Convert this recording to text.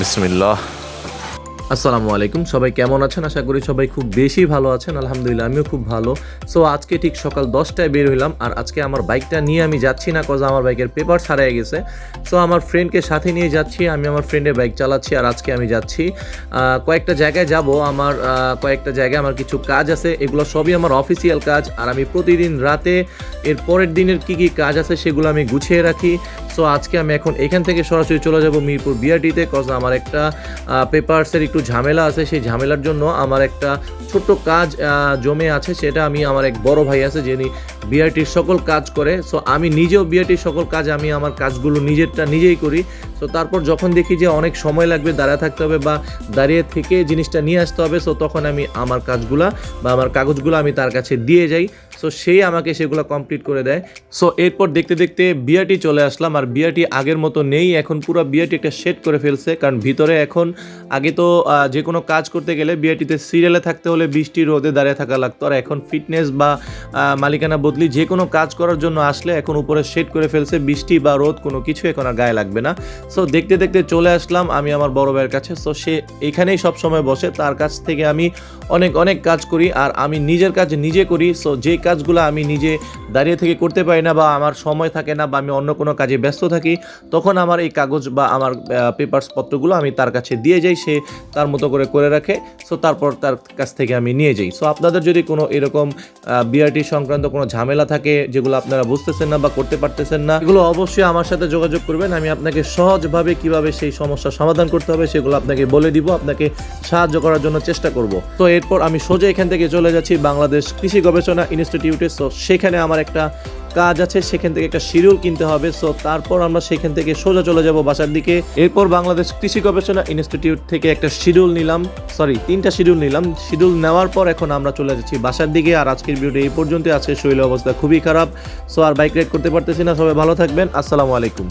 বিসমিল্লাহ। আসসালামু আলাইকুম, সবাই কেমন আছেন? আশা করি সবাই খুব বেশি ভালো আছেন। আলহামদুলিল্লাহ, আমিও খুব ভালো। সো আজকে ঠিক সকাল দশটায় বের হইলাম আর আজকে আমার বাইকটা নিয়ে আমি যাচ্ছি না কজ আমার বাইকের পেপার হারিয়ে গেছে। সো আমার ফ্রেন্ডকে সাথে নিয়ে যাচ্ছি, আমি আমার ফ্রেন্ডের বাইক চালাচ্ছি আর আজকে আমি যাচ্ছি। কয়েকটা জায়গায় যাব, আমার কয়েকটা জায়গায় আমার কিছু কাজ আছে, এগুলো সবই আমার অফিসিয়াল কাজ। আর আমি প্রতিদিন রাতে, এর পরের দিনের কি কি কাজ আছে, সেগুলো আমি গুছিয়ে রাখি। সো আজকে আমি এখন এখান থেকে সরাসরি চলে যাব মিরপুর বিআরটিতে কজ আমার একটা পেপারসের একটু ঝামেলা আছে। সেই ঝামেলার জন্য আমার একটা ছোট্ট কাজ জমে আছে। সেটা আমি আমার এক বড় ভাই আছে, যিনি বিআরটির সকল কাজ করে। সো আমি নিজেও বিআরটির সকল কাজ, আমি আমার কাজগুলো নিজেরটা নিজেই করি। সো তারপর যখন দেখি যে অনেক সময় লাগবে দাঁড়ায় থাকতে হবে বা দাঁড়িয়ে থেকে জিনিসটা নিয়ে আসতে হবে সো তখন আমি আমার কাজগুলা বা আমার কাগজগুলো আমি তার কাছে দিয়ে যাই। সো সেই আমাকে সেগুলো কমপ্লিট করে দেয়। সো এরপর দেখতে দেখতে বিআরটি চলে আসলাম, আর বিআরটি আগের মতো নেই, এখন পুরো বিআরটি একটা সেট করে ফেলছে, কারণ ভিতরে এখন আগে তো যে কোনো কাজ করতে গেলে বিআরটিতে সিরিয়ালে থাকতে হলে বৃষ্টি, রোদে দাঁড়িয়ে থাকা লাগতো, আর এখন ফিটনেস বা মালিকানা বদলি যে কোনো কাজ করার জন্য আসলে এখন উপরে সেট করে ফেলছে, বৃষ্টি বা রোদ কোনো কিছু এখন আর গায়ে লাগবে না। সো দেখতে দেখতে চলে আসলাম আমি আমার বড় ভাইয়ের কাছে। সো সে এখানেই সব সময় বসে। তার কাছ থেকে আমি অনেক অনেক কাজ করি আর আমি নিজের কাজ নিজে করি। সো যে কাজগুলো আমি নিজে দাঁড়িয়ে থেকে করতে পারি না বা আমার সময় থাকে না বা আমি অন্য কোনো কাজে ব্যস্ত থাকি, তখন আমার এই কাগজ বা আমার পেপারস পত্রগুলো আমি তার কাছে দিয়ে যাই। সে তার মতো করে করে রাখে। সো তারপর তার কাছ থেকে আমি নিয়ে যাই। সো আপনাদের যদি কোনো এরকম বিআরটি সংক্রান্ত কোনো ঝামেলা থাকে যেগুলো আপনারা বুঝতেছেন না বা করতে পারতেছেন না, এগুলো অবশ্যই আমার সাথে যোগাযোগ করবেন। আমি আপনাকে সহজভাবে কীভাবে সেই সমস্যার সমাধান করতে হবে সেগুলো আপনাকে বলে দিব, আপনাকে সাহায্য করার জন্য চেষ্টা করব। তো এরপর আমি সোজা এখান থেকে চলে যাচ্ছি বাংলাদেশ কৃষি গবেষণা ইনস্টিটিউটে। সো সেখানে আমার একটা কাজ আছে, সেখান থেকে একটা শিডিউল কিনতে হবে। সো তারপর আমরা সেখান থেকে সোজা চলে যাব বাসার দিকে। এরপর বাংলাদেশ কৃষি গবেষণা ইনস্টিটিউট থেকে একটা শিডিউল নিলাম। সরি, তিনটা শিডিউল নিলাম। শিডিউল নেওয়ার পর এখন আমরা চলে যাচ্ছি বাসার দিকে। আর আজকের ভিডিও এই পর্যন্ত আজকের শরীরের অবস্থা খুবই খারাপ। সো আর বাইক রাইড করতে পারতেছি না। সবাই ভালো থাকবেন। আসসালামু আলাইকুম।